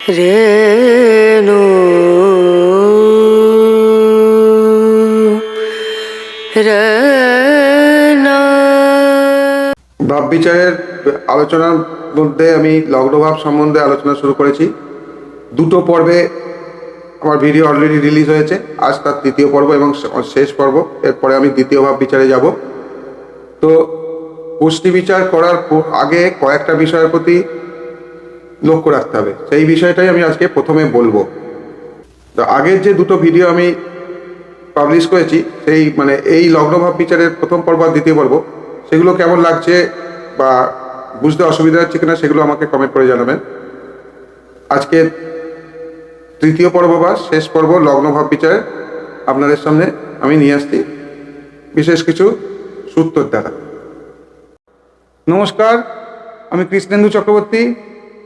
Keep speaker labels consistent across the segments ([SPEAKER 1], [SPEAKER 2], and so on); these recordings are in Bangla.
[SPEAKER 1] রেণু
[SPEAKER 2] ভাব বিচারের আলোচনার মধ্যে আমি লগ্নভাব সম্বন্ধে আলোচনা শুরু করেছি। দুটো পর্বে আমার ভিডিও অলরেডি রিলিজ হয়েছে। আজ তার তৃতীয় পর্ব এবং শেষ পর্ব। এরপরে আমি দ্বিতীয় ভাব বিচারে যাব। তো পুষ্টি বিচার করার আগে কয়েকটা বিষয়ের প্রতি লক্ষ্য রাখতে হবে। সেই বিষয়টাই আমি আজকে প্রথমে বলব। তো আগের যে দুটো ভিডিও আমি পাবলিশ করেছি, সেই মানে এই লগ্নভাব বিচারের প্রথম পর্ব আর দ্বিতীয় পর্ব, সেগুলো কেমন লাগছে বা বুঝতে অসুবিধা হচ্ছে কিনা সেগুলো আমাকে কমেন্ট করে জানাবেন। আজকে তৃতীয় পর্ব বা শেষ পর্ব লগ্নভাব বিচারে আপনাদের সামনে আমি নিয়ে আসছি। বিশেষ কিছু সূত্রের দ্বারা। নমস্কার, আমি কৃষ্ণেন্দু চক্রবর্তী।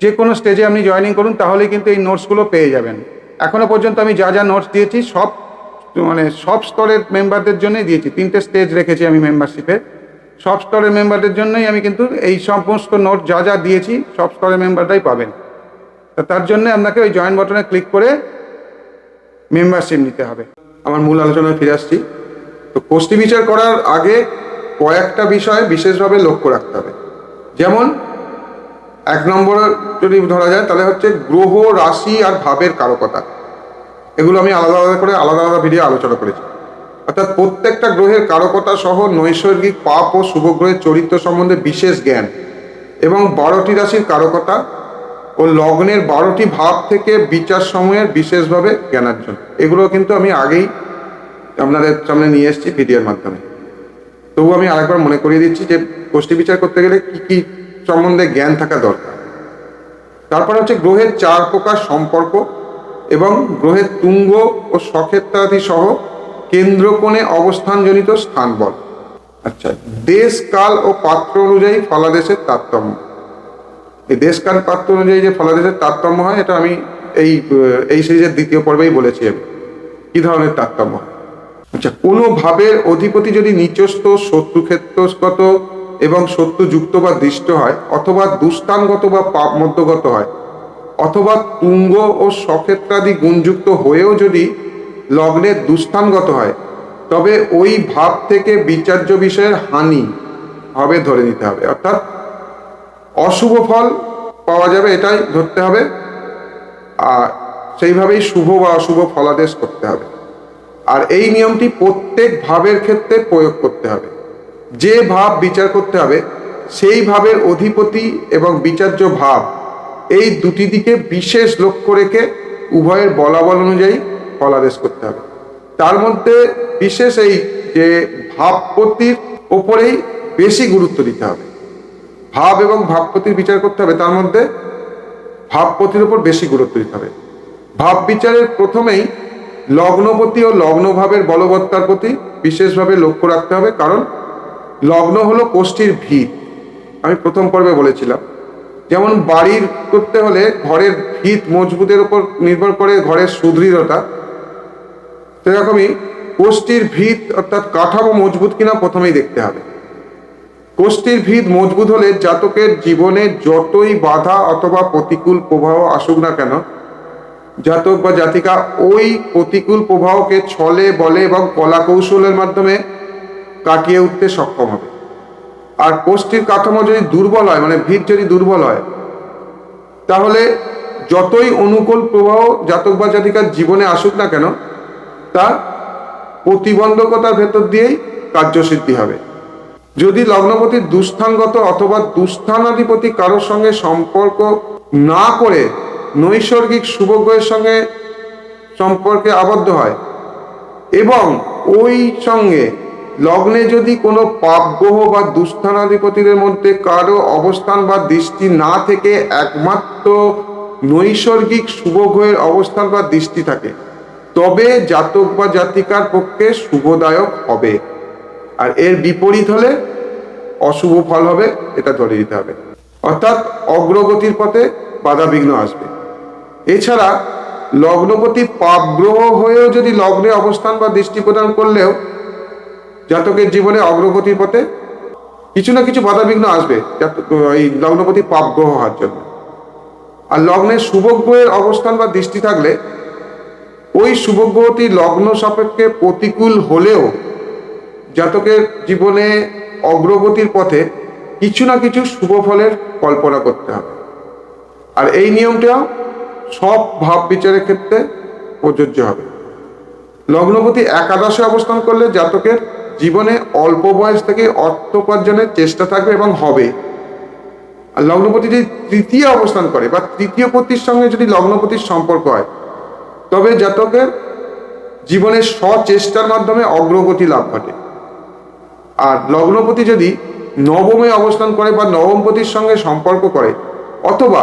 [SPEAKER 2] যে কোনো স্টেজে আপনি জয়েনিং করুন তাহলে কিন্তু এই নোটসগুলো পেয়ে যাবেন। এখনও পর্যন্ত আমি যা যা নোটস দিয়েছি, সব মানে সব স্তরের মেম্বারদের জন্যই দিয়েছি। তিনটে স্টেজ রেখেছি আমি মেম্বারশিপে সব স্তরের মেম্বারদের জন্যই আমি কিন্তু এই সমস্ত নোট যা যা দিয়েছি, সব স্তরের মেম্বারটাই পাবেন। তা তার জন্য আপনাকে ওই জয়েন বটনে ক্লিক করে মেম্বারশিপ নিতে হবে। আমার মূল আলোচনায় ফিরে আসছি। তো কোষ্ঠী বিচার করার আগে কয়েকটা বিষয় বিশেষভাবে লক্ষ্য রাখতে হবে। যেমন এক নম্বর যদি ধরা যায়, তাহলে হচ্ছে গ্রহ, রাশি আর ভাবের কারকতা। এগুলো আমি আলাদা আলাদা করে আলাদা আলাদা ভিডিও আলোচনা করেছি। অর্থাৎ প্রত্যেকটা গ্রহের কারকতা সহ নৈসর্গিক পাপ ও শুভ গ্রহের চরিত্র সম্বন্ধে বিশেষ জ্ঞান। এবং বারোটি রাশির কারকতা ও লগ্নের বারোটি ভাব থেকে বিচার সময়ের বিশেষভাবে জ্ঞানার্জন। এগুলো কিন্তু আমি আগেই আপনাদের সামনে নিয়ে এসেছি ভিডিওর মাধ্যমে। তবু আমি আরেকবার মনে করিয়ে দিচ্ছি যে গোষ্ঠী বিচার করতে গেলে কি কি সম্বন্ধে জ্ঞান থাকা দরকার। তারপর হচ্ছে গ্রহের চার প্রকার সম্পর্ক এবং গ্রহের তুঙ্গ ও সক্ষেত্রাদি সহ কেন্দ্রকোণে অবস্থানজনিত স্থান বল আচ্ছা দেশ কাল ও পাত্র অনুযায়ী ফলাদেশের তারতম্য। এই দেশ কাল পাত্র অনুযায়ী যে ফলাদেশের তারতম্য হয়, এটা আমি এই এই সিরিজের দ্বিতীয় পর্বেই বলেছি আমি। কি ধরনের তারতম্য? আচ্ছা কোনো ভাবের অধিপতি যদি নিচস্থ শত্রুক্ষেত্রগত এবং শত্রুযুক্ত বা দৃষ্ট হয়, অথবা দুস্থানগত বা পাপ মধ্যগত হয়, অথবা তুঙ্গ ও সক্ষেত্রাদি গুণযুক্ত হয়েও যদি লগ্নের দুস্থানগত হয়, তবে ওই ভাব থেকে বিচার্য বিষয়ের হানি হবে ধরে নিতে হবে। অর্থাৎ অশুভ ফল পাওয়া যাবে, এটাই ধরতে হবে। আর সেইভাবেই শুভ বা অশুভ ফলাদেশ করতে হবে। আর এই নিয়মটি প্রত্যেক ভাবের ক্ষেত্রে প্রয়োগ করতে হবে। যে ভাব বিচার করতে হবে, সেই ভাবের অধিপতি এবং বিচার্য ভাব। এই দুটি দিকে বিশেষ লক্ষ্য রেখে উভয়ের বলাবল অনুযায়ী ফলাদেশ করতে হবে। তার মধ্যে বিশেষ এই যে ভাবপতির ওপরেই বেশি গুরুত্ব দিতে হবে। ভাব এবং ভাবপতির বিচার করতে হবে, তার মধ্যে ভাবপতির ওপর বেশি গুরুত্ব দিতে হবে। ভাব বিচারের প্রথমেই লগ্নপতি ও লগ্নভাবের বলবত্তার প্রতি বিশেষভাবে লক্ষ্য রাখতে হবে, কারণ লগ্ন হলো কোষ্ঠীর ভিত। আমি প্রথম পর্বে বলেছিলাম, যেমন বাড়ির করতে হলে ঘরের ভিত মজবুতের উপর নির্ভর করে ঘরের সুদৃঢ়তা, সেরকমই কোষ্ঠীর ভিত অর্থাৎ কাঠামো মজবুত কিনা প্রথমেই দেখতে হবে। কোষ্ঠীর ভিত মজবুত হলে জাতকের জীবনে যতই বাধা অথবা প্রতিকূল প্রভাব আসুক না কেন, জাতক বা জাতিকা ওই প্রতিকূল প্রবাহকে ছলে, বলে এবং কলা কৌশলের মাধ্যমে কাটিয়ে উঠতে সক্ষম হবে। আর কোষ্ঠীর কাঠামো যদি দুর্বল হয় মানে ভিড় যদি দুর্বল হয়, তাহলে যতই অনুকূল প্রবাহ জাতক বা জাতিকার জীবনে আসুক না কেন, তা প্রতিবন্ধকতার ভেতর দিয়েই কার্যসিদ্ধি হবে। যদি লগ্নপতির দুস্থানগত অথবা দুস্থানাধিপতি কারোর সঙ্গে সম্পর্ক না করে নৈসর্গিক শুভগ্রহের সঙ্গে সম্পর্কে আবদ্ধ হয় এবং ওই সঙ্গে লগ্নে যদি কোনো পাপ গ্রহ বা দুস্থানাধিপতিদের মধ্যে কারও অবস্থান বা দৃষ্টি না থেকে একমাত্র নৈসর্গিক শুভগ্রহের অবস্থান বা দৃষ্টি থাকে, তবে জাতক বা জাতিকার পক্ষে শুভদায়ক হবে। আর এর বিপরীত হলে অশুভ ফল হবে, এটা ধরে দিতে হবে। অর্থাৎ অগ্রগতির পথে বাধা বিঘ্ন আসবে। এছাড়া লগ্নপতি পাপ গ্রহ হয়েও যদি লগ্নে অবস্থান বা দৃষ্টি প্রদান করলেও জাতকের জীবনে অগ্রগতির পথে কিছু না কিছু বাধা বিঘ্ন আসবে এই লগ্নপতি পাপ গ্রহ হওয়ার জন্য। আর লগ্নে শুভ গ্রহের অবস্থান বা দৃষ্টি থাকলে ওই শুভগ্রহটি লগ্ন সাপেক্ষে প্রতিকূল হলেও জাতকের জীবনে অগ্রগতির পথে কিছু না কিছু শুভ ফলের কল্পনা করতে হবে। আর এই নিয়মটা সব ভাব বিচারের ক্ষেত্রে প্রযোজ্য হবে। লগ্নপতি একাদশে অবস্থান করলে জাতকের জীবনে অল্প বয়স থেকে অর্থ উপার্জনের চেষ্টা থাকবে এবং হবে। আর লগ্নপতি যদি তৃতীয় অবস্থান করে বা তৃতীয় পতির সঙ্গে যদি লগ্নপতির সম্পর্ক হয়, তবে জাতকের জীবনের সচেষ্টার মাধ্যমে অগ্রগতি লাভ ঘটে। আর লগ্নপতি যদি নবমে অবস্থান করে বা নবমপতির সঙ্গে সম্পর্ক করে, অথবা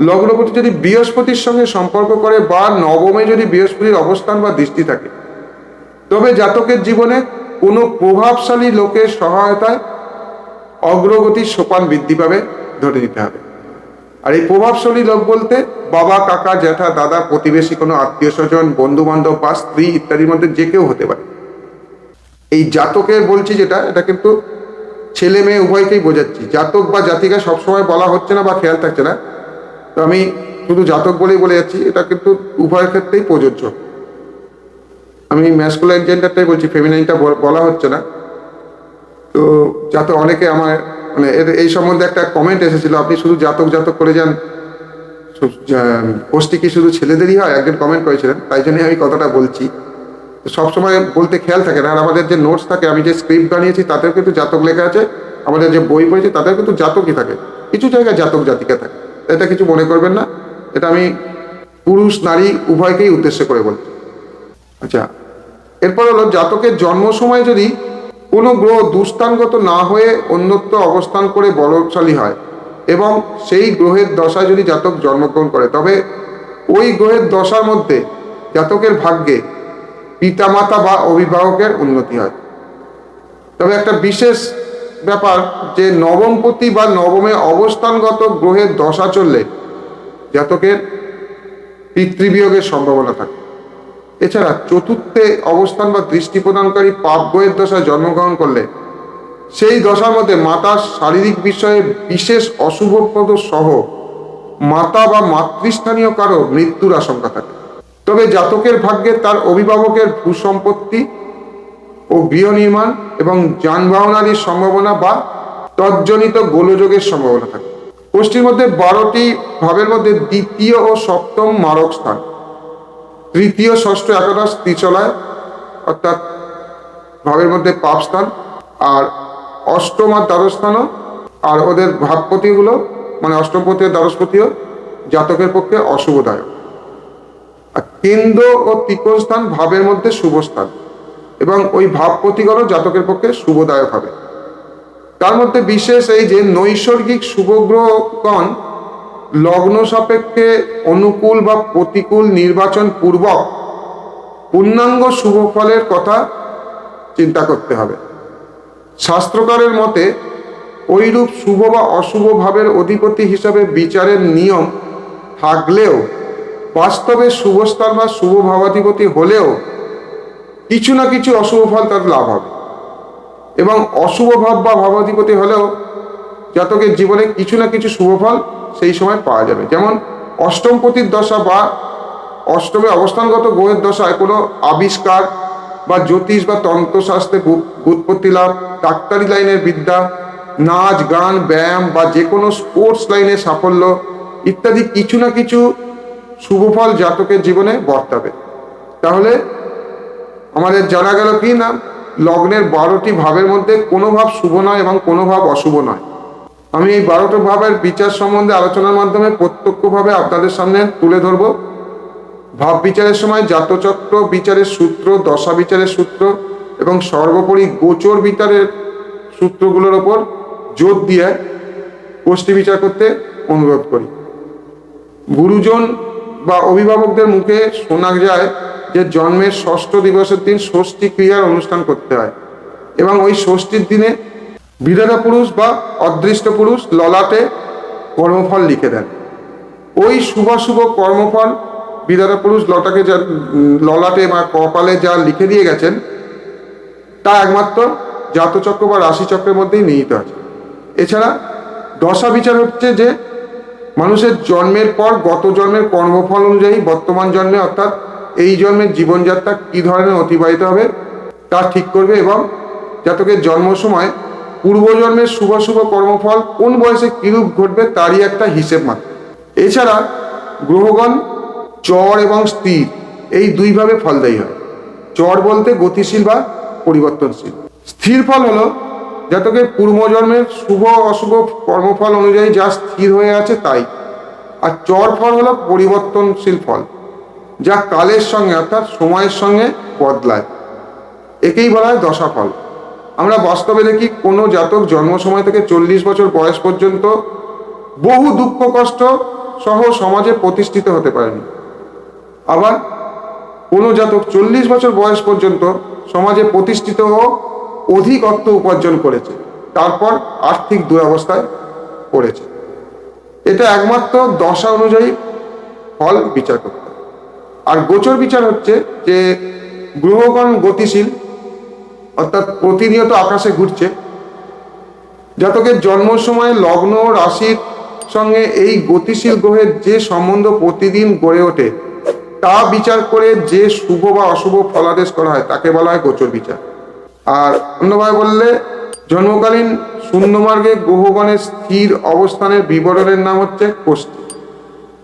[SPEAKER 2] লগ্নপতি যদি বৃহস্পতির সঙ্গে সম্পর্ক করে বা নবমে যদি বৃহস্পতির অবস্থান বা দৃষ্টি থাকে, তবে জাতকের জীবনে কোনো প্রভাবশালী লোকের সহায়তায় অগ্রগতির সোপান বৃদ্ধি পাবে ধরে নিতে হবে। আর এই প্রভাবশালী লোক বলতে বাবা, কাকা, জ্যাঠা, দাদা, প্রতিবেশী, কোনো আত্মীয় স্বজন বন্ধু বান্ধব বা স্ত্রী ইত্যাদির মধ্যে যে কেউ হতে পারে। এই জাতকের বলছি যেটা, এটা কিন্তু ছেলে মেয়ে উভয়কেই বোঝাচ্ছি। জাতক বা জাতিকা সবসময় বলা হচ্ছে না বা খেয়াল থাকছে না। তো আমি শুধু জাতক বলেই বলে যাচ্ছি, এটা কিন্তু উভয়ের ক্ষেত্রেই প্রযোজ্য। আমি ম্যাসকুলাইন জেন্ডারটাই বলছি ফেমিনাইনটা বলা হচ্ছে না। তো যাতে অনেকে আমার মানে এর, এই সম্বন্ধে একটা কমেন্ট এসেছিল, আপনি শুধু জাতক জাতক করে যান সব- কি শুধু ছেলেদেরই হয়? একজন কমেন্ট করেছিলেন, তাই জন্যই আমি কথাটা বলছি। সবসময় বলতে খেয়াল থাকে না, আর আমাদের যে নোটস থাকে, আমি যে স্ক্রিপ্ট বানিয়েছি, তাতেও কিন্তু জাতক লেখা আছে, আমাদের যে বই পড়েছি, তাতেও কিন্তু জাতকই থাকে। কিছু জায়গায় জাতক জাতিকা থাকে। এটা কিছু মনে করবেন না, এটা আমি পুরুষ, নারী, উভয়কেই উদ্দেশ্য করে বলছি। আচ্ছা এরপর হলো জাতকের জন্ম সময় যদি কোনো গ্রহ দুস্থানগত না হয়ে অন্যত্র অবস্থান করে বলশালী হয় এবং সেই গ্রহের দশায় যদি জাতক জন্মগ্রহণ করে, তবে ওই গ্রহের দশার মধ্যে জাতকের ভাগ্যে পিতামাতা বা অভিভাবকের উন্নতি হয়। তবে একটা বিশেষ ব্যাপার যে নবমপতি বা নবমে অবস্থানগত গ্রহের দশা চললে জাতকের পিতৃবিয়োগের সম্ভাবনা থাকে। এছাড়া চতুর্থে অবস্থান বা দৃষ্টি প্রদানকারী পাপ বইয়ের দশায় জন্মগ্রহণ করলে, সেই দশার মধ্যে মাতার শারীরিক বিষয়ে বিশেষ অশুভপ্রদ সহ মাতা বা মাতৃস্থানীয় কারও মৃত্যুর আশঙ্কা থাকে। তবে জাতকের ভাগ্যে তার অভিভাবকের ভূসম্পত্তি ও গৃহ নির্মাণ এবং যানবাহন সম্ভাবনা বা তজ্জনিত গোলযোগের সম্ভাবনা থাকে। কোষ্ঠীর মধ্যে বারোটি ভাবের মধ্যে দ্বিতীয় ও সপ্তম মারক স্থান। তৃতীয় ষষ্ঠ একাদশ ত্রিচলায় অর্থাৎ ভাবের মধ্যে পাপ স্থান, আর অষ্টম আর দ্বাদশ আর ওদের ভাবপতিগুলো মানে অষ্টমপতি ও দ্বাদশপতিও জাতকের পক্ষে অশুভদায়ক। আর কেন্দ্র ও ত্রিকোণ স্থান ভাবের মধ্যে শুভ স্থান, এবং ওই ভাবপতিগণও জাতকের পক্ষে শুভদায়ক হবে। তার মধ্যে বিশেষ এই যে নৈসর্গিক শুভগ্রহগণ লগ্ন সাপেক্ষে অনুকূল বা প্রতিকূল নির্বাচন পূর্বক পূর্ণাঙ্গ শুভ ফলের কথা চিন্তা করতে হবে। শাস্ত্রকারের মতে ওইরূপ শুভ বা অশুভ ভাবের অধিপতি হিসাবে বিচারের নিয়ম থাকলেও, বাস্তবে শুভস্থান বা শুভ ভাবাধিপতি হলেও কিছু না কিছু অশুভ ফল তার লাভ হবে। এবং অশুভ ভাব বা ভাবাধিপতি হলেও জাতকের জীবনে কিছু না কিছু শুভ ফল সেই সময় পাওয়া যাবে। যেমন অষ্টমপতির দশা বা অষ্টমে অবস্থানগত গ্রহের দশায় কোনো আবিষ্কার বা জ্যোতিষ বা তন্ত্রশাস্ত্রে ভূতপত্তি লাভ, ডাক্তারি লাইনের বিদ্যা, নাচ, গান, ব্যায়াম বা যে কোনো স্পোর্টস লাইনে সাফল্য ইত্যাদি কিছু না কিছু শুভ ফল জাতকের জীবনে বর্তাবে। তাহলে আমাদের জানা গেল কি না? লগ্নের বারোটি ভাবের মধ্যে কোনো ভাব শুভ নয় এবং কোনো ভাব অশুভ নয়। আমি এই বারোটা ভাবের বিচার সম্বন্ধে আলোচনার মাধ্যমে প্রত্যক্ষভাবে আপনাদের সামনে তুলে ধরব। ভাব বিচারের সময় জাতচক্র বিচারের সূত্র, দশা বিচারের সূত্র এবং সর্বোপরি গোচর বিচারের সূত্রগুলোর ওপর জোর দিয়ে গোষ্ঠী বিচার করতে অনুরোধ করি। গুরুজন বা অভিভাবকদের মুখে শোনা যায় যে জন্মের ষষ্ঠ দিবসের দিন ষষ্ঠী ক্রিয়ার অনুষ্ঠান করতে হয় এবং ওই ষষ্ঠীর দিনে বিধাতা পুরুষ বা অদৃষ্ট পুরুষ ললাটে কর্মফল লিখে দেন। ওই শুভাশুভ কর্মফল বিধাতা পুরুষ লটাকে যা ললাটে বা কপালে যা লিখে দিয়ে গেছেন, তা একমাত্র জাতচক্র বা রাশিচক্রের মধ্যেই নিহিত আছে। এছাড়া দশা বিচার হচ্ছে যে মানুষের জন্মের পর গত জন্মের কর্মফল অনুযায়ী বর্তমান জন্মে অর্থাৎ এই জন্মের জীবনযাত্রা কী ধরনের অতিবাহিত হবে তা ঠিক করবে এবং জাতকের জন্ম সময় পূর্বজন্মের শুভ শুভ কর্মফল কোন বয়সে কীরূপ ঘটবে তারই একটা হিসেব মাত্র। এছাড়া গ্রহগণ, চর এবং স্থির এই দুইভাবে ফলদায়ী হয়। চর বলতে গতিশীল বা পরিবর্তনশীল। স্থির ফল হলো জাতকের পূর্বজন্মের শুভ অশুভ কর্মফল অনুযায়ী যা স্থির হয়ে আছে তাই। আর চর ফল হলো পরিবর্তনশীল ফল, যা কালের সঙ্গে অর্থাৎ সময়ের সঙ্গে বদলায়। একেই বলা হয় দশাফল আমরা বাস্তবে দেখি কোনো জাতক জন্ম সময় থেকে চল্লিশ বছর বয়স পর্যন্ত বহু দুঃখ, কষ্ট সহ সমাজে প্রতিষ্ঠিত হতে পারেনি। আবার কোনো জাতক চল্লিশ বছর বয়স পর্যন্ত সমাজে প্রতিষ্ঠিত অধিক অর্থ উপার্জন করেছে, তারপর আর্থিক দুরবস্থায় পড়েছে। এটা একমাত্র দশা অনুযায়ী ফল বিচার করতে আর গোচর বিচার হচ্ছে যে গ্রহগণ গতিশীল অর্থাৎ প্রতিনিয়ত আকাশে ঘুরছে। জাতকের জন্ম সময় লগ্ন রাশির সঙ্গে এই গতিশীল গ্রহের যে সম্বন্ধ প্রতিদিন গড়ে ওঠে, তা বিচার করে যে শুভ বা অশুভ ফলাদেশ করা হয়, তাকে বলা হয় গোচর বিচার। আর অন্যভাবে বললে, জন্মকালীন শূন্যমার্গে গ্রহগণের স্থির অবস্থানের বিবরণের নাম হচ্ছে কোষ্ঠী।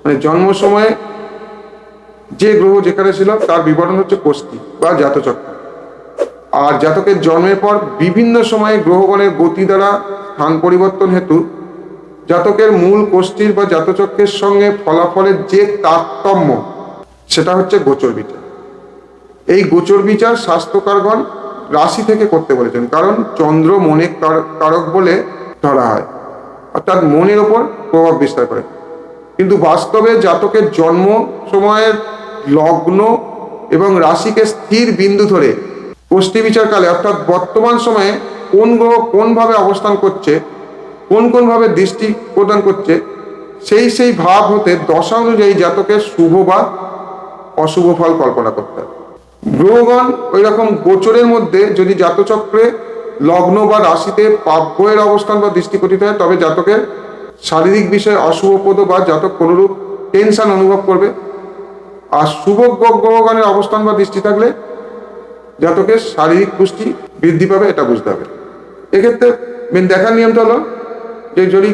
[SPEAKER 2] মানে জন্ম সময়ে যে গ্রহ যেখানে ছিল, তার বিবরণ হচ্ছে কোষ্ঠী বা জাতচক্র। আর জাতকের জন্মের পর বিভিন্ন সময়ে গ্রহগণের গতি দ্বারা স্থান পরিবর্তন হেতু জাতকের মূল কোষ্ঠীর বা জাতচক্রের সঙ্গে ফলাফলের যে তারতম্য, সেটা হচ্ছে গোচর বিচার। এই গোচর বিচার স্বাস্থ্যকারগণ রাশি থেকে করতে বলেছেন, কারণ চন্দ্র মনে কারক বলে ধরা হয়, অর্থাৎ মনের ওপর প্রভাব বিস্তার করে। কিন্তু বাস্তবে জাতকের জন্ম সময়ের লগ্ন এবং রাশিকে স্থির বিন্দু ধরে কোষ্ঠী বিচারকালে, অর্থাৎ বর্তমান সময়ে কোন গ্রহ কোনভাবে অবস্থান করছে, কোন কোনভাবে দৃষ্টি প্রদান করছে, সেই সেই ভাব হতে দশা অনুযায়ী জাতকের শুভ বা অশুভ ফল কল্পনা করতে হবে। গ্রহগণ ওই রকম গোচরের মধ্যে যদি জাতচক্রে লগ্ন বা রাশিতে পাপগ্রহের অবস্থান বা দৃষ্টি পতিত হয়, তবে জাতকের শারীরিক বিষয়ে অশুভপদ বা জাতক কোনোরূপ টেনশন অনুভব করবে। আর শুভ গ্রহ- গ্রহগণের অবস্থান বা দৃষ্টি থাকলে জাতকের শারীরিক পুষ্টি বৃদ্ধি পাবে, এটা বুঝতে হবে। এক্ষেত্রে মেন দেখার নিয়মটা হলো যে যদি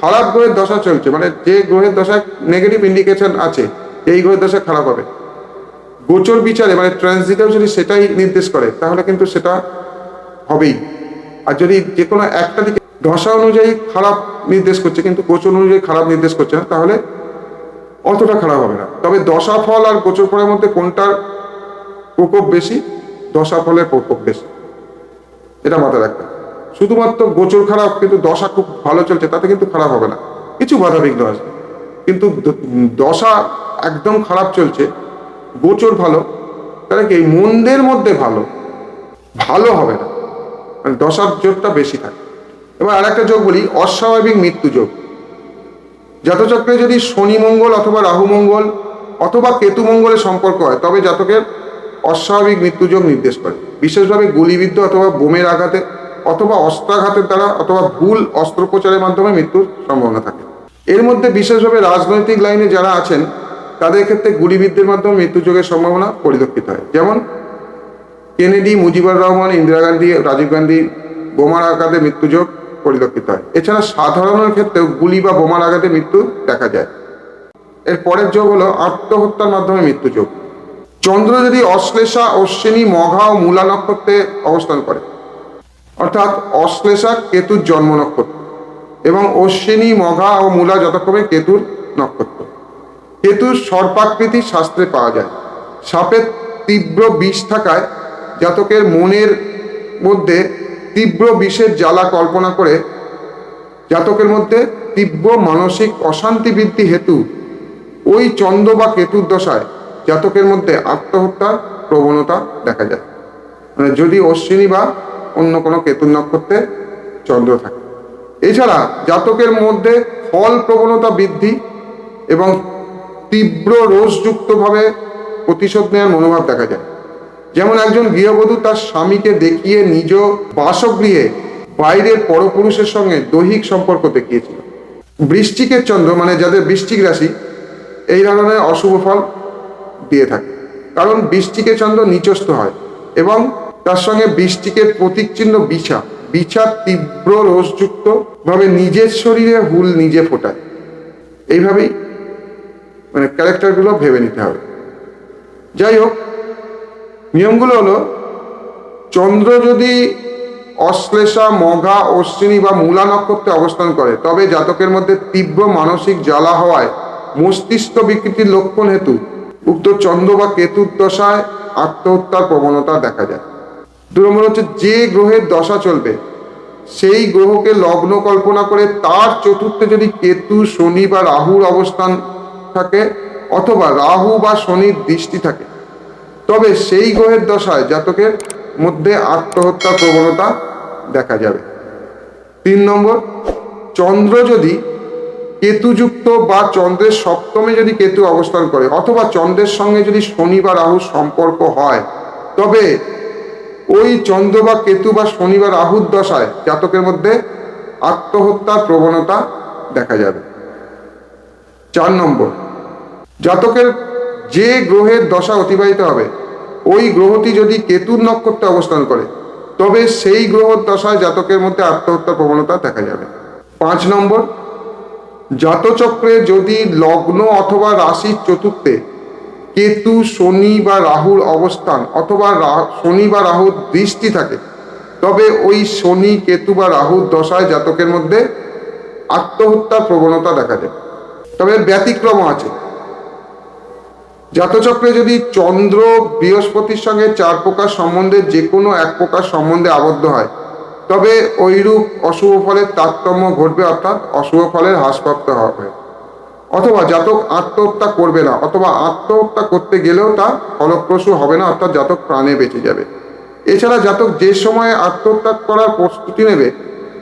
[SPEAKER 2] খারাপ গ্রহের দশা চলছে মানে যে গ্রহের দশায় নেগেটিভ ইন্ডিকেশন আছে, এই গ্রহের দশা খারাপ হবে। গোচর বিচারে মানে ট্রানজিটেও যদি সেটাই নির্দেশ করে, তাহলে কিন্তু সেটা হবেই। আর যদি যে কোনো একটা দিকে দশা অনুযায়ী খারাপ নির্দেশ করছে, কিন্তু গোচর অনুযায়ী খারাপ নির্দেশ করছে না, তাহলে অতটা খারাপ হবে না। তবে দশা ফল আর গোচর ফলের মধ্যে কোনটার প্রকোপ বেশি দশা ফলের প্রকোপ বেশি এটা মাথায় রাখতে শুধুমাত্র গোচর খারাপ, কিন্তু দশা খুব ভালো চলছে, তাতে কিন্তু খারাপ হবে না। কিছু বাধা বিঘ্ন আসবে কিন্তু দশা একদম খারাপ চলছে, গোচর ভালো, তাহলে কি মন্দের মধ্যে ভালো? ভালো হবে না। মানে দশার যোগটা বেশি থাকে। এবার আর একটা যোগ বলি, অস্বাভাবিক মৃত্যু যোগ। জাতচক্রে যদি শনি মঙ্গল অথবা রাহু মঙ্গল অথবা কেতু মঙ্গলের সম্পর্ক হয়, তবে জাতকের অস্বাভাবিক মৃত্যুযোগ নির্দেশ করে। বিশেষভাবে গুলিবিদ্ধ অথবা বোমের আঘাতে অথবা অস্ত্রাঘাতের দ্বারা অথবা ভুল অস্ত্রোপচারের মাধ্যমে মৃত্যুর সম্ভাবনা থাকে। এর মধ্যে বিশেষভাবে রাজনৈতিক লাইনে যারা আছেন, তাদের ক্ষেত্রে গুলিবিদ্ধের মাধ্যমে মৃত্যুযোগের সম্ভাবনা পরিলক্ষিত হয়। যেমন কেনেডি, মুজিবুর রহমান, ইন্দিরা গান্ধী, রাজীব গান্ধী বোমার আঘাতে মৃত্যুযোগ পরিলক্ষিত হয়। এছাড়া সাধারণের ক্ষেত্রেও গুলি বা বোমার আঘাতে মৃত্যু দেখা যায়। এর পরের যোগ হলো আত্মহত্যার মাধ্যমে মৃত্যু যোগ চন্দ্র যদি অশ্লেষা অশ্বিনী মঘা ও মূলা নক্ষত্রে অবস্থান করে, অর্থাৎ অশ্লেষা কেতুর জন্ম নক্ষত্র এবং অশ্বিনী মঘা ও মূলা যথাক্রমে কেতুর নক্ষত্র। কেতুর সর্পাকৃতি শাস্ত্রে পাওয়া যায়। সাপের তীব্র বিষ থাকায় জাতকের মনের মধ্যে তীব্র বিষের জ্বালা কল্পনা করে জাতকের মধ্যে তীব্র মানসিক অশান্তি বৃদ্ধি হেতু ওই চন্দ্র বা কেতুর দশায় জাতকের মধ্যে আত্মহত্যার প্রবণতা দেখা যায়। মানে যদি অশ্বিনী বা অন্য কোনো কেতুর নক্ষত্রে চন্দ্র থাকে। এছাড়া জাতকের মধ্যে ফল প্রবণতা বৃদ্ধি এবং তীব্র রোষযুক্তভাবে প্রতিশোধ নেওয়ার মনোভাব দেখা যায়। যেমন একজন গৃহবধূ তার স্বামীকে দেখিয়ে নিজ বাসগৃহে বাইরের পরপুরুষের সঙ্গে দৈহিক সম্পর্ক দেখিয়েছিল। বৃষ্টিকের চন্দ্র মানে যাদের বৃশ্চিক রাশি, এই ধরনের অশুভ ফল দিয়ে থাকে। কারণ বৃষ্টিকে চন্দ্র নিচস্থ হয় এবং তার সঙ্গে বৃষ্টিকের প্রতীক চিহ্ন বিছা। বিছা তীব্র রোষযুক্ত ভাবে নিজের শরীরে হুল নিজে ফোটায়। এইভাবেই মানে ক্যারেক্টারগুলো ভেবে নিতে হবে। যাই হোক, নিয়মগুলো হলো, চন্দ্র যদি অশ্লেষা, মঘা, অশ্বিনী বা মূলা নক্ষত্রে অবস্থান করে, তবে জাতকের মধ্যে তীব্র মানসিক জ্বালা হওয়ায় মস্তিষ্ক বিকৃতির লক্ষণ হেতু উক্ত চন্দ্র বা কেতুর দশায় আত্মহত্যার প্রবণতা দেখা যায়। দু নম্বর হচ্ছে যে গ্রহের দশা চলবে, সেই গ্রহকে লগ্ন কল্পনা করে তার চতুর্থে যদি কেতু, শনি বা রাহুর অবস্থান থাকে অথবা রাহু বা শনির দৃষ্টি থাকে, তবে সেই গ্রহের দশায় জাতকের মধ্যে আত্মহত্যার প্রবণতা দেখা যাবে। তিন নম্বর, চন্দ্র যদি কেতুযুক্ত বা চন্দ্রের সপ্তমে যদি কেতু অবস্থান করে অথবা চন্দ্রের সঙ্গে যদি শনি বা রাহুর সম্পর্ক হয়, তবে ওই চন্দ্র বা কেতু বা শনি বা রাহুর দশায় জাতকের মধ্যে আত্মহত্যার প্রবণতা দেখা যাবে। চার নম্বর, জাতকের যে গ্রহের দশা অতিবাহিত হবে, ওই গ্রহটি যদি কেতুর নক্ষত্রে অবস্থান করে, তবে সেই গ্রহর দশায় জাতকের মধ্যে আত্মহত্যার প্রবণতা দেখা যাবে। পাঁচ নম্বর জাতচক্রে যদি লগ্ন অথবা রাশির চতুর্থে, কেতু, শনি বা রাহুর অবস্থান অথবা শনি বা রাহুর দৃষ্টি থাকে, তবে ওই শনি, কেতু বা রাহুর দশায় জাতকের মধ্যে আত্মহত্যার প্রবণতা দেখা যায় তবে ব্যতিক্রম আছে। জাতচক্রে যদি চন্দ্র বৃহস্পতির সঙ্গে চার প্রকার সম্বন্ধে যে কোনো এক প্রকার সম্বন্ধে আবদ্ধ হয় তবে ওইরূপ অশুভ ফলের তারতম্য ঘটবে অর্থাৎ অশুভ ফলের হ্রাসপ্রাপ্ত হবে। অথবা জাতক আত্মহত্যা করবে না, অথবা আত্মহত্যা করতে গেলেও তা ফলপ্রসূ হবে না, অর্থাৎ জাতক প্রাণে বেঁচে যাবে। এছাড়া জাতক যে সময়ে আত্মহত্যা করার প্রস্তুতি নেবে,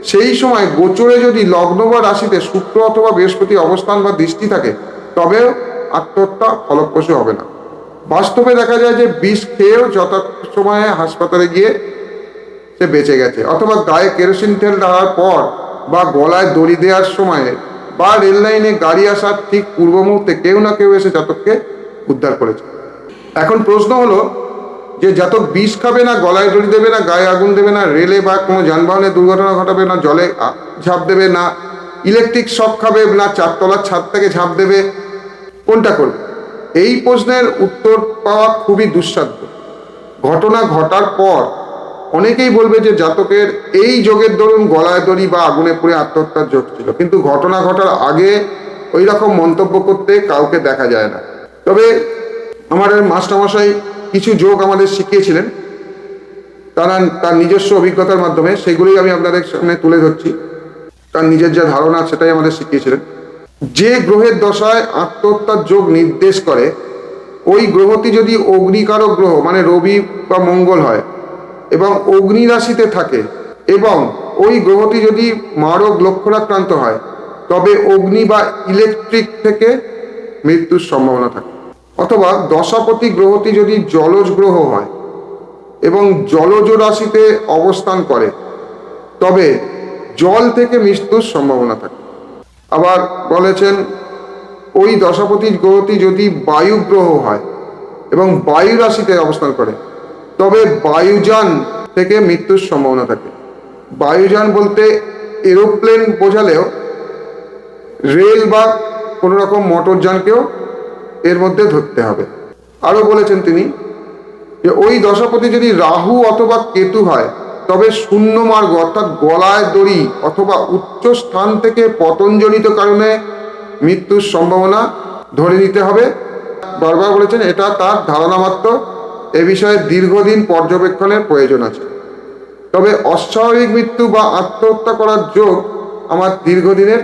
[SPEAKER 2] সেই সময় গোচরে যদি লগ্ন বা রাশিতে শুক্র অথবা বৃহস্পতি অবস্থান বা দৃষ্টি থাকে, তবেও আত্মহত্যা ফলপ্রসূ হবে না। বাস্তবে দেখা যায় যে বিষ খেয়েও যত সময়ে হাসপাতালে গিয়ে সে বেঁচে গেছে। অথবা গায়ে কেরোসিন তেল ঢালার পর বা গলায় দড়ি দেওয়ার সময়ে বা রেল লাইনে গাড়ি আসার ঠিক পূর্ব মুহূর্তে কেউ না কেউ এসে জাতককে উদ্ধার করেছে। এখন প্রশ্ন হলো যে জাতক বিষ খাবে না, গলায় দড়ি দেবে না, গায়ে আগুন দেবে না, রেলে বা কোনো যানবাহনে দুর্ঘটনা ঘটাবে না, জলে ঝাঁপ দেবে না, ইলেকট্রিক শক খাবে না চারতলার ছাদ থেকে ঝাঁপ দেবে, কোনটা করবে? এই প্রশ্নের উত্তর পাওয়া খুবই দুঃসাধ্য। ঘটনা ঘটার পর অনেকেই বলবে যে জাতকের এই যোগের দরুন গলায় দড়ি বা আগুনে পুড়ে আত্মহত্যার যোগ ছিল। কিন্তু ঘটনা ঘটার আগে ওই রকম মন্তব্য করতে কাউকে দেখা যায় না। তবে আমাদের মাস্টারমশাই কিছু যোগ আমাদের শিখিয়েছিলেন। তারা তার নিজস্ব অভিজ্ঞতার মাধ্যমে সেগুলোই আমি আপনাদের সামনে তুলে ধরছি। তার নিজের যা ধারণা সেটাই আমাদের শিখিয়েছিলেন। যে গ্রহের দশায় আত্মহত্যার যোগ নির্দেশ করে, ওই গ্রহটি যদি অগ্নিকারক গ্রহ মানে রবি বা মঙ্গল হয় এবং অগ্নি রাশিতে থাকে এবং ওই গ্রহটি যদি মারক লক্ষ্যণাক্রান্ত হয়, তবে অগ্নি বা ইলেকট্রিক থেকে মৃত্যুর সম্ভাবনা থাকে। অথবা দশাপতি গ্রহটি যদি জলজ গ্রহ হয় এবং জলজ রাশিতে অবস্থান করে, তবে জল থেকে মৃত্যুর সম্ভাবনা থাকে। আবার বলেছেন, ওই দশাপতি গ্রহটি যদি বায়ু গ্রহ হয় এবং বায়ু রাশিতে অবস্থান করে তবে বায়ুযান থেকে মৃত্যুর সম্ভাবনা থাকে। বায়ুযান বলতে এরোপ্লেন বোঝালেও রেল বা কোনো রকম মোটরযানকেও এর মধ্যে ধরতে হবে। আরও বলেছেন তিনি যে ওই দশাপতি যদি রাহু অথবা কেতু হয়, তবে শূন্য মার্গ অর্থাৎ গলায় দড়ি অথবা উচ্চ স্থান থেকে পতনজনিত কারণে মৃত্যুর সম্ভাবনা ধরে নিতে হবে। বারবার বলেছেন এটা তার ধারণা মাত্র। এ বিষয়ে দীর্ঘদিন পর্যবেক্ষণের প্রয়োজন আছে। তবে অস্বাভাবিক মৃত্যু বা আত্মহত্যা করার যোগ আমার দীর্ঘদিনের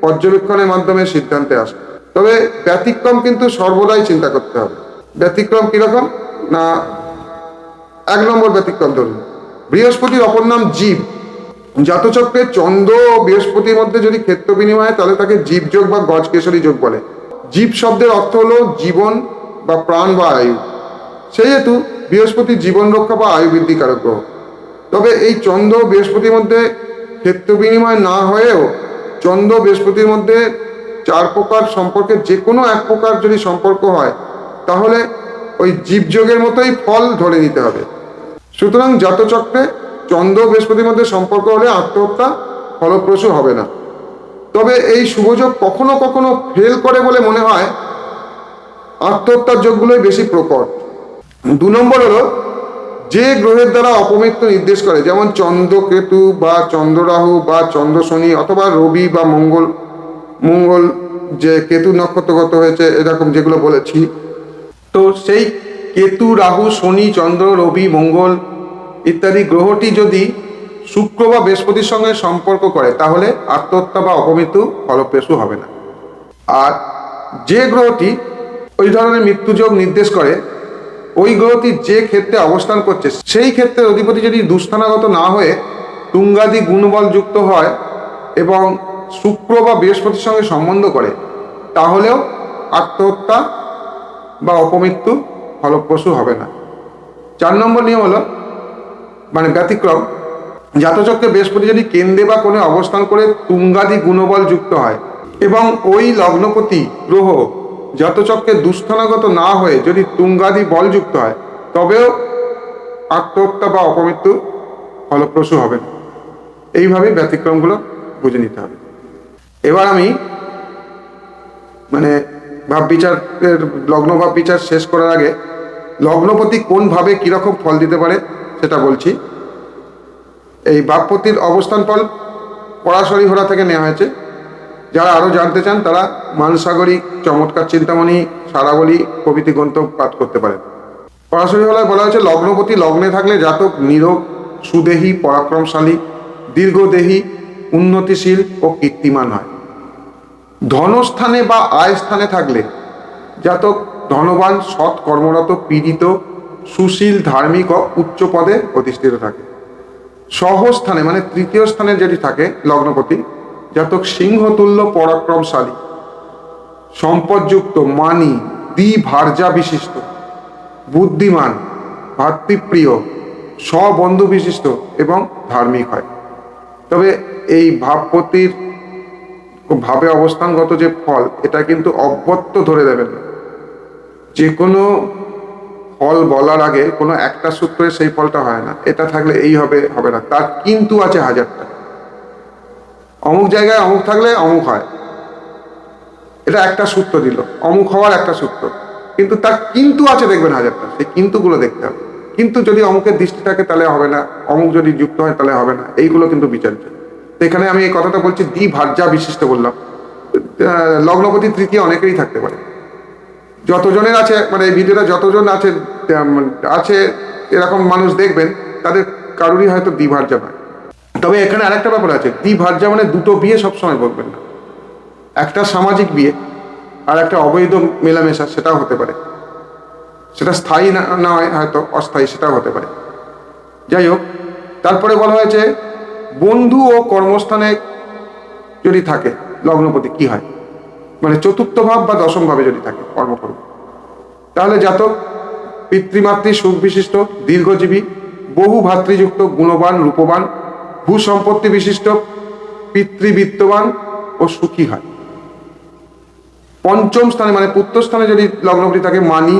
[SPEAKER 2] পর্যবেক্ষণের মাধ্যমে সিদ্ধান্তে আসে। তবে ব্যতিক্রম কিন্তু সর্বদাই চিন্তা করতে হবে। ব্যতিক্রম কীরকম? না, এক নম্বর ব্যতিক্রম ধরুন। বৃহস্পতির অপর নাম জীব। জাতচক্রে চন্দ্র ও বৃহস্পতির মধ্যে যদি ক্ষেত্র বিনিময় হয়, তাহলে তাকে জীবযোগ বা গজকেশরী যোগ বলে। জীব শব্দের অর্থ হলো জীবন বা প্রাণ বা আয়ু। সেহেতু বৃহস্পতি জীবন রক্ষা বা আয়ু বৃদ্ধিকারক গ্রহ। তবে এই চন্দ্র বৃহস্পতির মধ্যে ক্ষেত্র বিনিময় না হয়েও চন্দ্র বৃহস্পতির মধ্যে চার প্রকার সম্পর্কে যে কোনো এক প্রকার যদি সম্পর্ক হয়, তাহলে ওই জীবযোগের মতোই ফল ধরে নিতে হবে। সুতরাং জাতচক্রে চন্দ্র বৃহস্পতির মধ্যে সম্পর্ক হলে আত্মহত্যা ফলপ্রসূ হবে না। তবে এই শুভযোগ কখনো কখনো ফেল করে বলে মনে হয়, আত্মহত্যার যোগগুলোই বেশি প্রকট। দু নম্বর হলো, যে গ্রহের দ্বারা অপমৃত্যু নির্দেশ করে, যেমন চন্দ্রকেতু বা চন্দ্ররাহু বা চন্দ্র শনি অথবা রবি বা মঙ্গল মঙ্গল যে কেতু নক্ষত্রগত হয়েছে, এরকম যেগুলো বলেছি। তো সেই কেতু, রাহু, শনি, চন্দ্র, রবি, মঙ্গল ইত্যাদি গ্রহটি যদি শুক্র বা বৃহস্পতির সঙ্গে সম্পর্ক করে, তাহলে আত্মহত্যা বা অপমৃত্যু ফলপ্রসূ হবে না। আর যে গ্রহটি ওই ধরনের মৃত্যুযোগ নির্দেশ করে ওই গ্রহটি যে ক্ষেত্রে অবস্থান করছে, সেই ক্ষেত্রে অধিপতি যদি দুস্থানাগত না হয়ে তুঙ্গাদি গুণবল যুক্ত হয় এবং শুক্র বা বৃহস্পতির সঙ্গে সম্বন্ধ করে, তাহলেও আত্মহত্যা বা অপমৃত্যু ফলপ্রসূ হবে না। চার নম্বর নিয়ম হলো মানে ব্যতিক্রম। জাতচক্রে বৃহস্পতি যদি কেন্দ্রে বা কোণে অবস্থান করে তুঙ্গাদি গুণবল যুক্ত হয় এবং ওই লগ্নপতি গ্রহ জাতচক্রে দুস্থানাগত না হয়ে যদি তুঙ্গাদি বল যুক্ত হয়, তবেও আত্মহত্যা বা অপমৃত্যু ফলপ্রসূ হবে না। এইভাবে ব্যতিক্রমগুলো বুঝে নিতে হবে। এবার আমি মানে ভাব বিচারের লগ্ন ভাব বিচার শেষ করার আগে লগ্নপতি কোনভাবে কীরকম ফল দিতে পারে সেটা বলছি। এই বাপপতির অবস্থান ফল পরাশরী ঘোড়া থেকে নেওয়া হয়েছে। যারা আরও জানতে চান, তারা মানসাগরিক চমৎকার চিন্তামণি, সারাবলী প্রভৃতি গ্রন্থ পাঠ করতে পারেন। পরাশরী হলায় বলা হয়েছে, লগ্নপতি লগ্নে থাকলে জাতক নীরব সুদেহী, পরাক্রমশালী, দীর্ঘদেহী, উন্নতিশীল ও কীর্তিমান হয়। ধনস্থানে বা আয় স্থানে থাকলে জাতক ধনবান, সৎ কর্মরত, পীড়িত, সুশীল, ধার্মিক ও উচ্চ পদে প্রতিষ্ঠিত থাকে। সহস্থানে মানে তৃতীয় স্থানে যেটি থাকে, লগ্নপতি জাতক সিংহতুল্য পরাক্রমশালী, সম্পদযুক্ত, মানি দ্বিভার্যা বিশিষ্ট, বুদ্ধিমান, ভাতৃপ্রিয়, স্ববন্ধু বিশিষ্ট এবং ধার্মিক হয়। তবে এই ভাবপতির ভাবে অবস্থানগত যে ফল, এটা কিন্তু অব্যত্ত ধরে দেবেন না। যে কোনো ফল বলার আগে কোনো একটা সূত্রে সেই ফলটা হয় না। এটা থাকলে এই হবে হবে না। তার কিন্তু আছে হাজারটা। অমুক জায়গায় অমুক থাকলে অমুক হয়। এটা একটা সূত্র দিল। অমুক হওয়ার একটা সূত্র। কিন্তু তার কিন্তু আছে দেখবেন হাজারটা। সেই কিন্তুগুলো দেখতে হবে। কিন্তু যদি অমুকের দৃষ্টি থাকে তাহলে হবে না। অমুক যদি যুক্ত হয় তাহলে হবে না। এইগুলো কিন্তু বিচার্য এখানে আমি এই কথাটা বলছি দ্বি ভার্যা বিশিষ্ট বললাম। লগ্নপতি তৃতীয় অনেকেরই থাকতে পারে। যতজনের আছে মানে এই ভিডিওটা যতজন আছে আছে, এরকম মানুষ দেখবেন, তাদের কারোরই হয়তো দ্বিভার্যা নয়। তবে এখানে আরেকটা ব্যাপার আছে। দ্বিভার্যা মানে দুটো বিয়ে সবসময় বলবেন না। একটা সামাজিক বিয়ে আর একটা অবৈধ মেলামেশা, সেটাও হতে পারে। সেটা স্থায়ী না হয়, হয়তো অস্থায়ী, সেটাও হতে পারে। যাই হোক, তারপরে বলা হয়েছে, বন্ধু ও কর্মস্থানে যদি থাকে, লগ্নপতি কি হয়? মানে চতুর্থ ভাব বা দশম ভাবে যদি থাকে কর্মকর্ম তাহলে জাতক, পিতৃমাতৃ, সুখ বিশিষ্ট, দীর্ঘজীবী, বহু ভাতৃযুক্ত, গুণবান, রূপবান ভূসম্পত্তি বিশিষ্ট, পিতৃবিত্তবান ও সুখী হয় পঞ্চম স্থানে মানে পুত্র স্থানে যদি লগ্নপতি থাকে, মানি,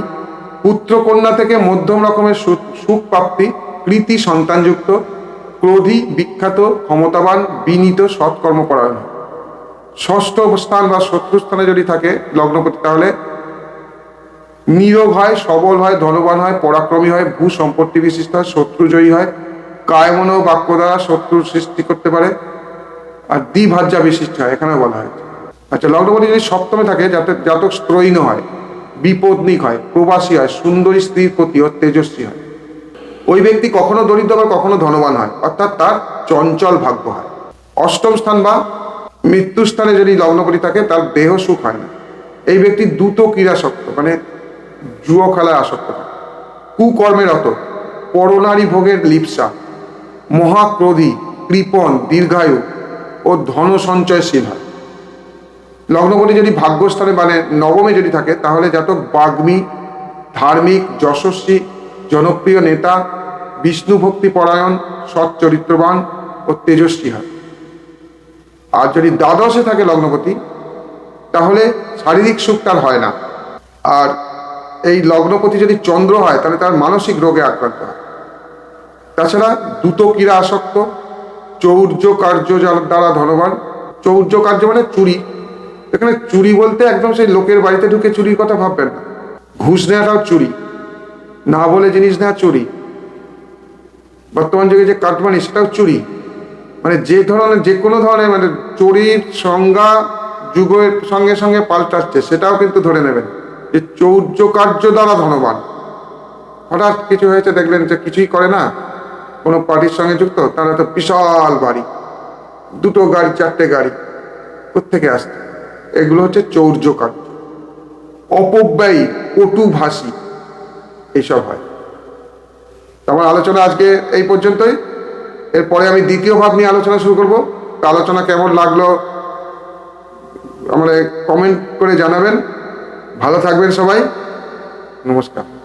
[SPEAKER 2] পুত্র কন্যা থেকে মধ্যম রকমের সুখ প্রাপ্তি, কৃতি সন্তানযুক্ত, ক্রোধী, বিখ্যাত, ক্ষমতাবান, বিনীত সৎকর্মপরায়ণ হয়। ষষ্ঠ স্থান বা শত্রু স্থানে যদি থাকে লগ্নপতি, তাহলে নীরব হয়, সবল হয়, ধনবান হয়, পরাক্রমী হয় ভূ সম্পত্তি বিশিষ্ট হয় শত্রুজয়ী হয় কায়মন বাক্য দ্বারা শত্রুর সৃষ্টি করতে পারে আর দ্বিভাজ্যা বিশিষ্ট হয় এখানে বলা হয়। আচ্ছা লগ্নপতি যদি সপ্তমে থাকে, যাতে জাতক স্ত্রৈন হয় বিপদনিক হয়, প্রবাসী হয়, সুন্দরী স্ত্রীর প্রতি ও তেজস্বী হয়। ওই ব্যক্তি কখনো দরিদ্র বা কখনো ধনবান হয়, অর্থাৎ তার চঞ্চল ভাগ্য হয়। অষ্টম স্থান বা মৃত্যুস্থানে যদি লগ্নপতি থাকে, তার দেহ সুখ হয় না। এই ব্যক্তি দ্রুত ক্রীড়াসক্ত মানে জুয়ো খেলায় আসক্ত থাকে কুকর্মের অত পরনারী ভোগের লিপসা মহাক্রোধী, কৃপণ, দীর্ঘায়ু ও ধন সঞ্চয়শীল হয়। লগ্নপতি যদি ভাগ্যস্থানে মানে নবমে যদি থাকে, তাহলে জাতক বাগ্মী, ধার্মিক, যশস্বী, জনপ্রিয় নেতা, বিষ্ণু ভক্তি পরায়ণ, সৎ চরিত্রবান ও তেজস্বী হয়। আর যদি দ্বাদশে থাকে লগ্নপতি, তাহলে শারীরিক সুখ তার হয় না। আর এই লগ্নপতি যদি চন্দ্র হয়, তাহলে তার মানসিক রোগে আক্রান্ত হয়। তাছাড়া দ্রুত ক্রীড়া আসক্ত, চৌর্য কার্য দ্বারা ধনবান। চৌর্য কার্য মানে চুরি। এখানে চুরি বলতে একদম সেই লোকের বাড়িতে ঢুকে চুরির কথা ভাববেন না। ঘুষ নেওয়াটাও চুরি। না বলে জিনিস নেওয়া চুরি। বর্তমান যুগে যে কাটমানি সেটাও চুরি। মানে যে ধরনের, যে কোনো ধরনের মানে চুরির সংজ্ঞা যুগের সঙ্গে সঙ্গে পাল্টাচ্ছে, সেটাও কিন্তু ধরে নেবেন। যে চৌর্য কার্য দ্বারা ধনবান। হঠাৎ কিছু হয়েছে, দেখলেন যে কিছুই করে না। কোনো পার্টির সঙ্গে যুক্ত তারা তো বিশাল বাড়ি। দুটো গাড়ি, চারটে গাড়ি কোথেকে আসছে? এগুলো হচ্ছে চৌর্য কার্য অপব্যয়ী, কটুভাষী এইসব হয়। আমার আলোচনা আজকে এই পর্যন্তই। এরপরে আমি দ্বিতীয় ভাব নিয়ে আলোচনা শুরু করব। তো আলোচনা কেমন লাগল আমরা কমেন্ট করে জানাবেন। ভালো থাকবেন সবাই। নমস্কার।